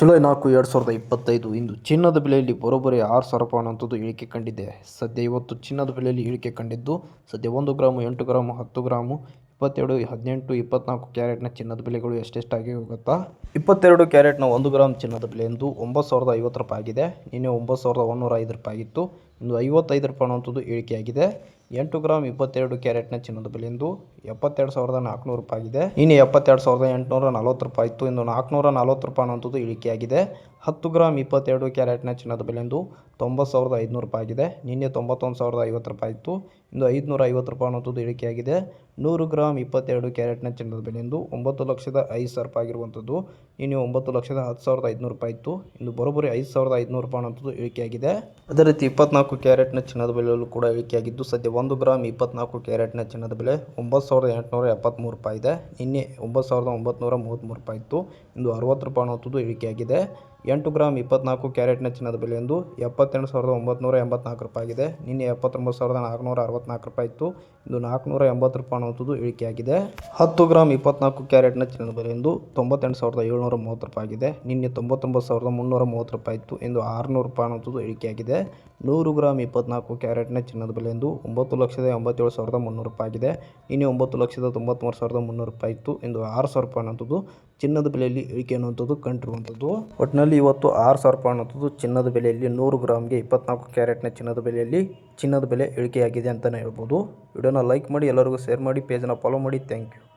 July ನಾಲ್ಕು, ಎರಡು ಸಾವಿರದ ಇಪ್ಪತ್ತೈದು ಇಂದು ಚಿನ್ನದ ಬೆಲೆಯಲ್ಲಿ ಬರೋಬ್ಬರಿ ಆರು ಸಾವಿರ ಅಂತದ್ದು ಇಳಿಕೆ ಕಂಡಿದೆ. ಸದ್ಯ ಇವತ್ತು ಚಿನ್ನದ ಬೆಲೆಯಲ್ಲಿ ಇಳಿಕೆ ಕಂಡಿದ್ದು, ಸದ್ಯ ಒಂದು ಗ್ರಾಮು, ಎಂಟು ಗ್ರಾಮು, ಹತ್ತು ಗ್ರಾಮು, ಇಪ್ಪತ್ತೆರಡು, ಹದಿನೆಂಟು, ಇಪ್ಪತ್ನಾಲ್ಕು ಕ್ಯಾರೆಟ್ನ ಚಿನ್ನದ ಬೆಲೆಗಳು ಎಷ್ಟೆಷ್ಟಾಗಿ ಗೊತ್ತಾ ಇಪ್ಪತ್ತೆರಡು ಕ್ಯಾರೆಟ್ನ ಒಂದು ಗ್ರಾಮ್ ಚಿನ್ನದ ಬೆಲೆ ಎಂದು ಒಂಬತ್ತು ಸಾವಿರದ ಐವತ್ತು ರೂಪಾಯಿ ಆಗಿದೆ. ನಿನ್ನೆ ಒಂಬತ್ತು ಸಾವಿರದ ಒನ್ನೂರ ಐದು ರೂಪಾಯಿ ಆಗಿತ್ತು. ಇಂದು ಐವತ್ತೈದು ರೂಪಾಯಿ ಅನ್ನುವಂಥದ್ದು ಇಳಿಕೆಯಾಗಿದೆ ಎಂಟು ಗ್ರಾಮ್ ಇಪ್ಪತ್ತೆರಡು ಕ್ಯಾರೆಟ್ನ ಚಿನ್ನದ ಬೆಲೆ ಎಂದು ಎಪ್ಪತ್ತೆರಡು ಸಾವಿರದ ನಾಲ್ಕುನೂರು ರೂಪಾಯಿ ಆಗಿದೆ ಇನ್ನು ಎಪ್ಪತ್ತೆರಡು ಸಾವಿರದ ಎಂಟುನೂರ ನಲವತ್ತು ರೂಪಾಯಿ ಇತ್ತು. ಇಂದು ನಾಲ್ಕುನೂರ ನಲವತ್ತು ರೂಪಾಯಿ ಅನ್ನುವಂಥದ್ದು ಇಳಿಕೆಯಾಗಿದೆ ಹತ್ತು ಗ್ರಾಮ್ ಇಪ್ಪತ್ತೆರಡು ಕ್ಯಾರೆಟ್ನ ಚಿನ್ನದ ಬೆಲೆ ಎಂದು ತೊಂಬತ್ತು ಸಾವಿರದ ಐದುನೂರು ರೂಪಾಯಿ ಆಗಿದೆ. ನಿನ್ನೆ ತೊಂಬತ್ತೊಂದು ಸಾವಿರದ ಐವತ್ತು ರೂಪಾಯಿ ಇತ್ತು. ಇಂದು ಐದುನೂರ ಐವತ್ತು ರೂಪಾಯಿ ಅನ್ನೋದು ಇಳಿಕೆಯಾಗಿದೆ ನೂರು ಗ್ರಾಮ್ ಇಪ್ಪತ್ತೆರಡು ಕ್ಯಾರೆಟ್ನ ಚಿನ್ನದ ಬೆಲೆ ಎಂದು ಒಂಬತ್ತು ಲಕ್ಷದ ಐದು ಸಾವಿರ ರೂಪಾಯಿ ಆಗಿರುವಂಥದ್ದು. ನಿನ್ನೆ ಒಂಬತ್ತು ಲಕ್ಷದ ಹತ್ತು ಸಾವಿರದ ಐದುನೂರು ರೂಪಾಯಿ ಇತ್ತು. ಇಂದು ಬರೋಬ್ಬರಿ ಐದು ಸಾವಿರದ ಐದುನೂರು ರೂಪಾಯಿ ಅನ್ನೋಂಥದ್ದು ಇಳಿಕೆಯಾಗಿದೆ ಅದೇ ರೀತಿ ಇಪ್ಪತ್ನಾಲ್ಕು ಕ್ಯಾರೆಟ್ನ ಚಿನ್ನದ ಬೆಲೆಯಲ್ಲೂ ಕೂಡ ಇಳಿಕೆಯಾಗಿದ್ದು ಸದ್ಯ ಒಂದು ಗ್ರಾಮ್ ಇಪ್ಪತ್ನಾಲ್ಕು ಕ್ಯಾರೆಟ್ನ ಚಿನ್ನದ ಬೆಲೆ ಒಂಬತ್ತು ಸಾವಿರದ ಎಂಟುನೂರ ಎಪ್ಪತ್ತ್ಮೂರು ರೂಪಾಯಿ ಇದೆ. ನಿನ್ನೆ ಒಂಬತ್ತು ಸಾವಿರದ ಒಂಬತ್ತುನೂರ ಮೂವತ್ತ್ಮೂರು ರೂಪಾಯಿ ಇತ್ತು. ಇಂದು ಅರವತ್ತು ರೂಪಾಯಿ ಅನ್ನೋಂಥದ್ದು ಇಳಿಕೆಯಾಗಿದೆ ಎಂಟು ಗ್ರಾಮ್ ಇಪ್ಪತ್ನಾಲ್ಕು ಕ್ಯಾರೆಟ್ನ ಚಿನ್ನದ ಬೆಲೆ ಎಂದು ಎಪ್ಪತ್ತೆರಡು ಸಾವಿರದ ಒಂಬತ್ನೂರ ಎಂಬತ್ನಾಲ್ಕು ರೂಪಾಯಿ ಆಗಿದೆ ನಿನ್ನೆ ಎಪ್ಪತ್ತೊಂಬತ್ತು ಸಾವಿರದ ನಾಲ್ಕುನೂರ ಅರವತ್ನಾಲ್ಕು ರೂಪಾಯಿ ಇತ್ತು. ಇಂದು ನಾಲ್ಕುನೂರ ಎಂಬತ್ತು ರೂಪಾಯಿ ಅನ್ನುವಂಥದ್ದು ಇಳಿಕೆಯಾಗಿದೆ. ಹತ್ತು ಗ್ರಾಮ್ ಇಪ್ಪತ್ನಾಲ್ಕು ಕ್ಯಾರೆಟ್ನ ಚಿನ್ನದ ಬೆಲೆ ಎಂದು ತೊಂಬತ್ತೆಂಟು ಸಾವಿರದ ಏಳ್ನೂರ ಮೂವತ್ತು ರೂಪಾಯಿ ಆಗಿದೆ ನಿನ್ನೆ ತೊಂಬತ್ತೊಂಬತ್ತು ಸಾವಿರದ ಮುನ್ನೂರ ಮೂವತ್ತು ರೂಪಾಯಿ ಇತ್ತು. ಇಂದು ಆರುನೂರು ರೂಪಾಯಿ ಅನ್ನುವಂಥದ್ದು ಇಳಿಕೆಯಾಗಿದೆ. ನೂರು ಗ್ರಾಮ್ ಇಪ್ಪತ್ನಾಲ್ಕು ಕ್ಯಾರೆಟ್ನ ಚಿನ್ನದ ಬೆಲೆ ಎಂದು ಒಂಬತ್ತು ಲಕ್ಷದ ಎಂಬತ್ತೇಳು ಸಾವಿರದ ಮುನ್ನೂರು ರೂಪಾಯಿ ಆಗಿದೆ ನಿನ್ನೆ ಒಂಬತ್ತು ಲಕ್ಷದ ತೊಂಬತ್ತ್ಮೂರು ಸಾವಿರದ ಮುನ್ನೂರು ರೂಪಾಯಿ ಇತ್ತು. ಎಂದು ಆರು ಸಾವಿರ ರೂಪಾಯಿ ಅನ್ನುವಂಥದ್ದು ಚಿನ್ನದ ಬೆಲೆಯಲ್ಲಿ ಇಳಿಕೆ ಅನ್ನುವಂಥದ್ದು ಕಂಡಿರುವಂಥದ್ದು ಒಟ್ಟಿನಲ್ಲಿ ಇವತ್ತು ಆರು ಸಾವಿರ ರೂಪಾಯಿ ಅನ್ನೋದು ಚಿನ್ನದ ಬೆಲೆಯಲ್ಲಿ ನೂರು ಗ್ರಾಮ್ಗೆ ಇಪ್ಪತ್ನಾಲ್ಕು ಕ್ಯಾರೆಟ್ನ ಚಿನ್ನದ ಬೆಲೆಯಲ್ಲಿ ಚಿನ್ನದ ಬೆಲೆ ಇಳಿಕೆಯಾಗಿದೆ ಅಂತಲೇ ಹೇಳ್ಬೋದು. ವಿಡಿಯೋನ ಲೈಕ್ ಮಾಡಿ, ಎಲ್ಲರಿಗೂ ಶೇರ್ ಮಾಡಿ, ಪೇಜನ್ನು ಫಾಲೋ ಮಾಡಿ. Thank you.